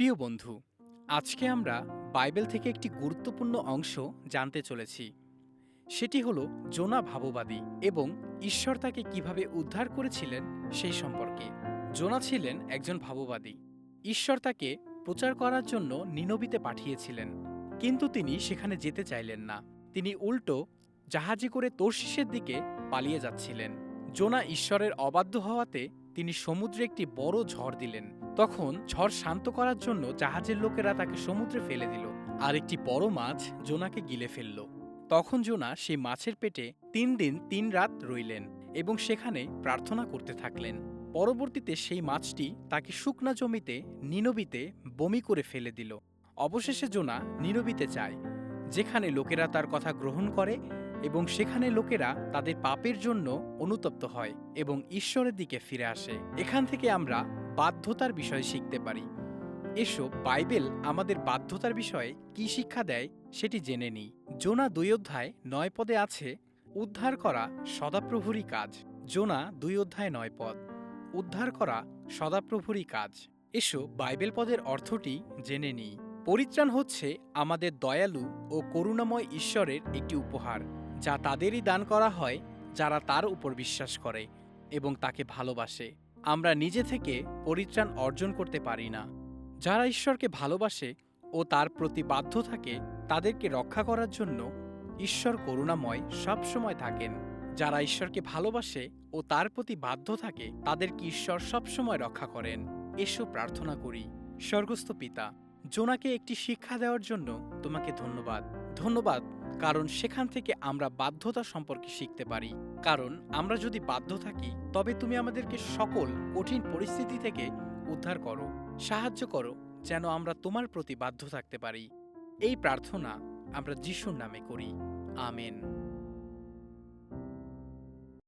প্রিয় বন্ধু, আজকে আমরা বাইবেল থেকে একটি গুরুত্বপূর্ণ অংশ জানতে চলেছি। সেটি হলো জোনা ভাববাদী এবং ঈশ্বর তাকে কীভাবে উদ্ধার করেছিলেন সেই সম্পর্কে। জোনা ছিলেন একজন ভাববাদী। ঈশ্বর তাকে প্রচার করার জন্য নিনবিতে পাঠিয়েছিলেন, কিন্তু তিনি সেখানে যেতে চাইলেন না। তিনি উল্টো জাহাজে করে তোর্শিসের দিকে পালিয়ে যাচ্ছিলেন। জোনা ঈশ্বরের অবাধ্য হওয়াতে তিনি সমুদ্রে একটি বড় ঝড় দিলেন। তখন ঝড় শান্ত করার জন্য জাহাজের লোকেরা তাকে সমুদ্রে ফেলে দিল আর একটি বড় মাছ জোনাকে গিলে ফেলল। তখন জোনা সেই মাছের পেটে তিন দিন তিন রাত রইলেন এবং সেখানে প্রার্থনা করতে থাকলেন। পরবর্তীতে সেই মাছটি তাকে শুকনা জমিতে, নিনবিতে বমি করে ফেলে দিল। অবশেষে জোনা নিনবিতে যায়, যেখানে লোকেরা তার কথা গ্রহণ করে এবং সেখানে লোকেরা তাদের পাপের জন্য অনুতপ্ত হয় এবং ঈশ্বরের দিকে ফিরে আসে। এখান থেকে আমরা বাধ্যতার বিষয়ে শিখতে পারি। এসো, বাইবেল আমাদের বাধ্যতার বিষয়ে কি শিক্ষা দেয় সেটি জেনে নিই। জোনা দুই অধ্যায় নয় পদে আছে, উদ্ধার করা সদাপ্রভুরই কাজ। জোনা দুই অধ্যায় নয় পদ, উদ্ধার করা সদাপ্রভুরই কাজ। এসো, বাইবেল পদের অর্থটি জেনে নিই। পরিত্রাণ হচ্ছে আমাদের দয়ালু ও করুণাময় ঈশ্বরের একটি উপহার। যা তাদেরই দান করা হয়, যারা তার উপর বিশ্বাস করে এবং তাকে ভালোবাসে। আমরা নিজে থেকে পরিত্রাণ অর্জন করতে পারি না। যারা ঈশ্বরকে ভালোবাসে ও তার প্রতি বাধ্য থাকে, তাদেরকে রক্ষা করার জন্য ঈশ্বর করুণাময় সবসময় থাকেন। যারা ঈশ্বরকে ভালোবাসে ও তার প্রতি বাধ্য থাকে, তাদেরকে ঈশ্বর সবসময় রক্ষা করেন। এসো প্রার্থনা করি। স্বর্গস্থ পিতা, জোনাকে একটি শিক্ষা দেওয়ার জন্য তোমাকে ধন্যবাদ। ধন্যবাদ। কারণ সেখান থেকে আমরা বাধ্যতা সম্পর্কে শিখতে পারি। কারণ আমরা যদি বাধ্য থাকি, তবে তুমি আমাদেরকে সকল কঠিন পরিস্থিতি থেকে উদ্ধার করো, সাহায্য করো, যেন আমরা তোমার প্রতি বাধ্য থাকতে পারি। এই প্রার্থনা আমরা যিশুর নামে করি। আমেন।